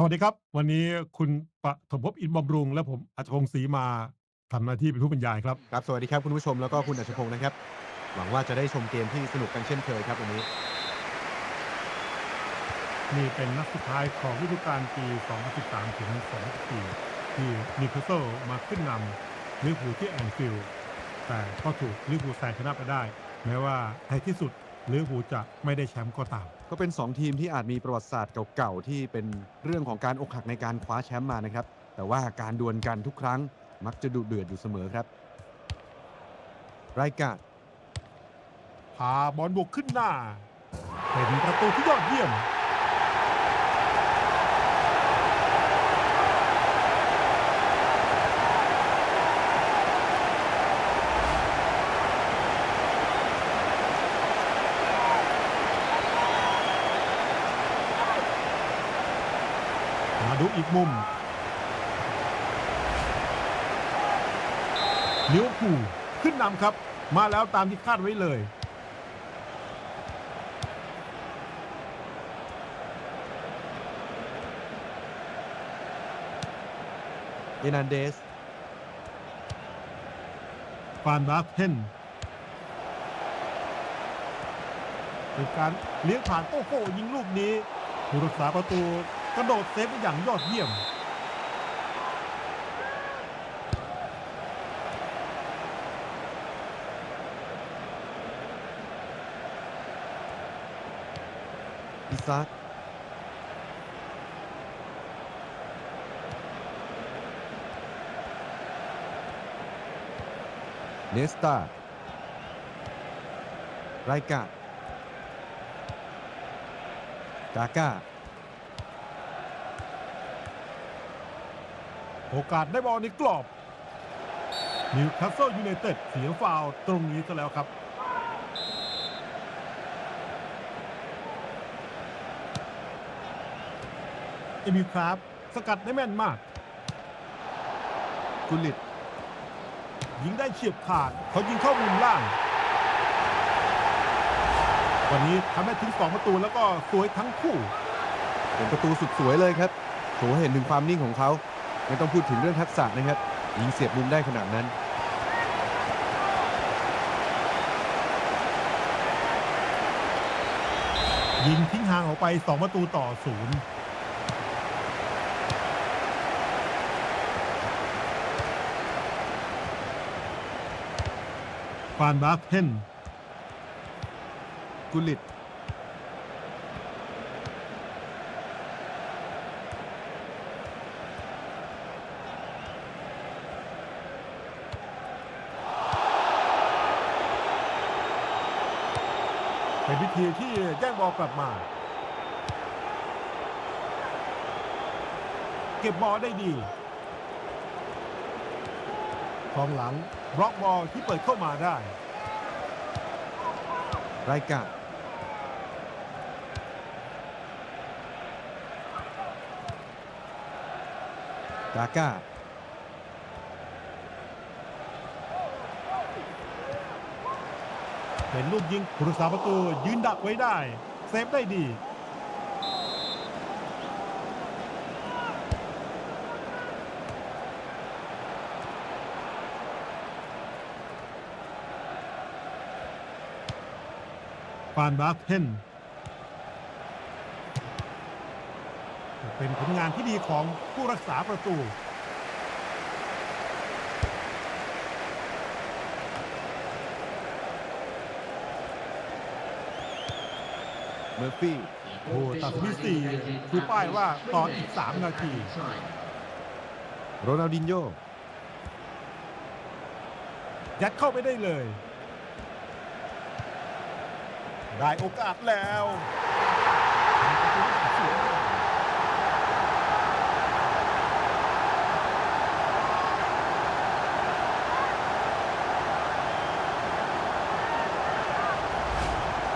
สวัสดีครับ วันนี้คุณปฐมภพอินทร์บำรุง และผมอัจฉพงศ์ศรีมาทำหน้าที่เป็นผู้บรรยายครับ ครับ สวัสดีครับคุณผู้ชมแล้วก็คุณอัชพงศ์นะครับ หวังว่าจะได้ชมเกมที่สนุกกันเช่นเคยครับวันนี้ นี่เป็นนัดสุดท้ายของฤดูกาลปี 2013 ถึง 2014 ที่นิวคาสเซิลมาขึ้นนำลิเวอร์พูลที่แอนฟิลด์แต่ก็ถูกลิเวอร์พูลแซงชนะไปได้ แม้ว่าในที่สุด ลิเวอร์พูลจะไม่ได้แชมป์ก็ตาม ก็เป็น 2 ทีมที่อาจมีประวัติศาสตร์เก่าๆ ที่เป็นเรื่องของการอกหักในการคว้าแชมป์มานะครับ แต่ว่าการดวลกันทุกครั้งมักจะดุเดือดอยู่เสมอครับ รายการพาบอลบุกขึ้นหน้า เป็นประตูที่ยอดเยี่ยม ดูอีกมุมลิเวอร์พูลขึ้นนำครับ มาแล้วตามที่คาดไว้เลยเอนันเดสฟานบาร์เทนเป็นการเลี้ยงผ่านโอ้โหยิงลูกนี้ผู้รักษาประตู กระโดดเซฟอย่างยอดเยี่ยม อิซากเนสตารกากาก้า โอกาสได้บอลในกรอบนิวคาสเซิลยูไนเต็ดเสียฟาวตรงนี้ซะแล้วครับ เอมิลคราฟสกัดได้แม่นมาก กุลิต ยิงได้เฉียบขาด เขายิงเข้ามุมล่าง วันนี้ทำได้ถึง2ประตูแล้วก็สวยทั้งคู่ เป็นประตูสุดสวยเลยครับโถเห็นถึงความนิ่งของเขา ไม่ต้องพูดถึงเรื่องทักษะนะครับยิงเสียบมุมได้ขนาดนั้นยิงทิ้งห่างออกไป 2 ประตูต่อศูนย์ฟานบาร์เทนกุลิต เป็นวิธีที่แย่งบอลกลับมา เก็บบอลได้ดีกองหลังบล็อกบอลที่เปิดเข้ามาได้ รายการกาก้า เป็นลูกยิงผู้รักษาประตูยืนดักไว้ได้ เซฟได้ดีฟานบาร์เทนเป็นผลงานที่ดีของผู้รักษาประตู เมอร์ฟี่โอ้ตัดที่สี่คือป้ายว่าตอนอีก 3 นาที โรนัลดินโญยัดเข้าไปได้เลย ได้โอกาสแล้ว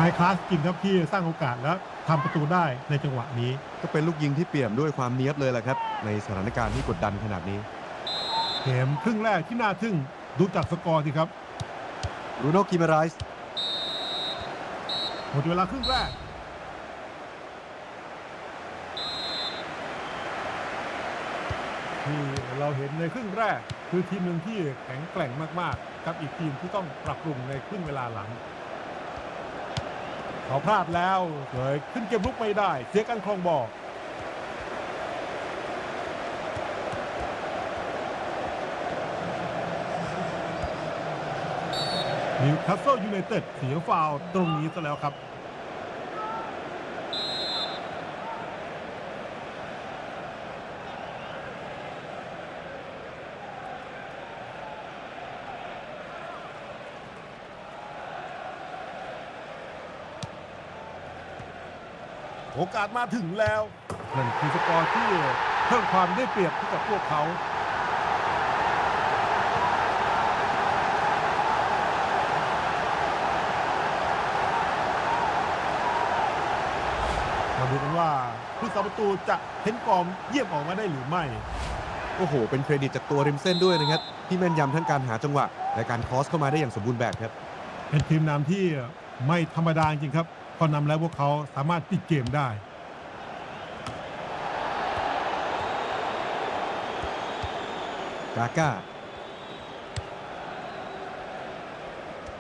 ไฮคลาสจริงครับที่สร้างโอกาสแล้วทำประตูได้ในจังหวะนี้ ก็เป็นลูกยิงที่เปี่ยมด้วยความเนียบเลยแหละครับ ในสถานการณ์ที่กดดันขนาดนี้ เกมครึ่งแรกที่น่าทึ่งดูจากสกอร์สิครับรูโนกิมาไรส์หมดเวลาครึ่งแรก ที่เราเห็นในครึ่งแรก คือทีมหนึ่งที่แข็งแกร่งมาก ๆ กับอีกทีมที่ต้องปรับปรุงในครึ่งเวลาหลัง เขาพลาดแล้วเลยขึ้นเกมลุกไม่ได้ เสียการครองบอลนิวคาสเซิลยูไนเต็ดเสียฟาวตรงนี้ซะแล้วครับ โอกาสมาถึงแล้วนั่นคือสกอร์ที่เพิ่มความได้เปรียบให้กับพวกเขา มาดูกันว่าผู้สาประตูจะเพ้นกอมเยี่ยมออกมาได้หรือไม่ โอ้โห เป็นเครดิตจากตัวริมเส้นด้วยนะครับ ที่แม่นยำทั้งการหาจังหวะ และการครอสเข้ามาได้อย่างสมบูรณ์แบบครับ เป็นทีมนำที่ไม่ธรรมดาจริงครับพ อนำแล้วพวกเขาสามารถปิดเกมได้ กาก้า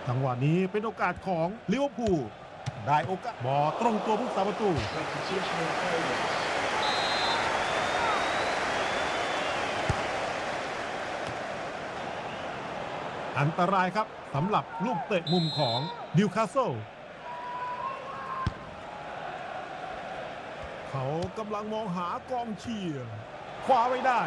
จังหวะนี้เป็นโอกาสของลิเวอร์พูลได้โอกาสบอลตรงตัวผู้สาประตู Repetition failures. อันตรายครับสำหรับลูกเตะมุมของนิวคาสเซิล เขากำลังมองหากองเชียร์คว้าไว้ได้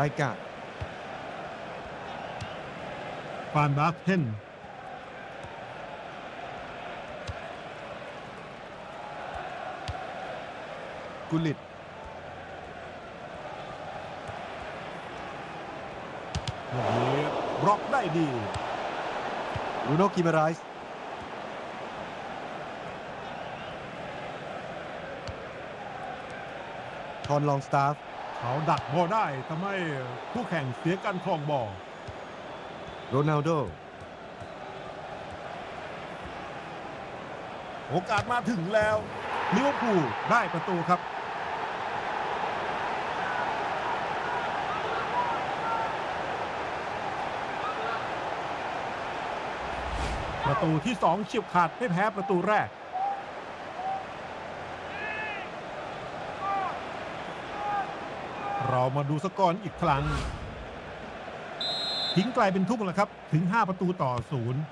ไรกาฟานบาร์เทนกุลิตลูกนี้บล็อกได้ดีรูโนกิมาไรส์ทอนลองสตาฟ เขาดักบอลได้ทำให้คู่แข่งเสียการครองบอลโรนัลโด โอกาสมาถึงแล้วลิเวอร์พูลได้ประตูครับประตูที่สองเฉียบขาดไม่แพ้ประตูแรก เรามาดูสกอร์อีกครั้ง ทิ้งไกลเป็นทุ่มแล้วครับ ถึง 5 ประตูต่อศูนย์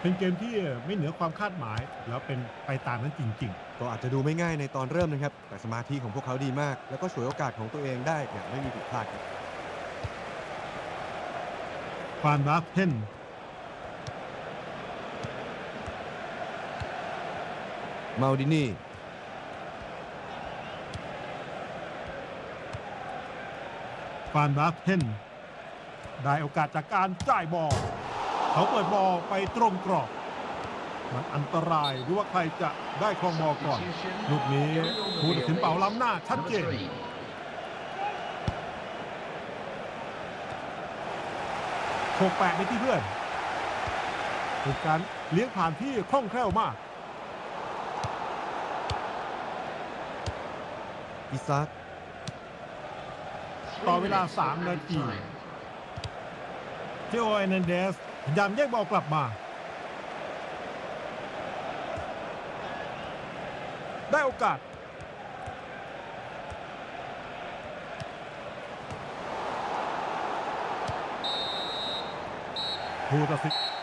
เป็นเกมที่ไม่เหนือความคาดหมาย แล้วเป็นไปตามนั้นจริงก็อาจจะดูไม่ง่ายในตอนเริ่มนะครับ แต่สมาธิของพวกเขาดีมาก แล้วก็ฉวยโอกาสของตัวเองได้อย่างไม่มีผิดพลาดครับๆฟานบาร์เทนมาลดินี ฟานบาเทนได้โอกาสจากการจ่ายบอลเขาเปิดบอลไปตรงกรอบ มันอันตรายหรือว่าใครจะได้ครองบอลก่อน ลูกนี้ผู้ตัดสินเป่าล้ำหน้าชัดเจน three. โขกแปะไปที่เพื่อนเป็นการเลี้ยงผ่านที่คล่องแคล่วมากอิซาก ต่อเวลา Three minutes 3นาที time. เจโอเอเนนเดสพยายามแยกบอลกลับมา ได้โอกาส ผู้ตัดสิน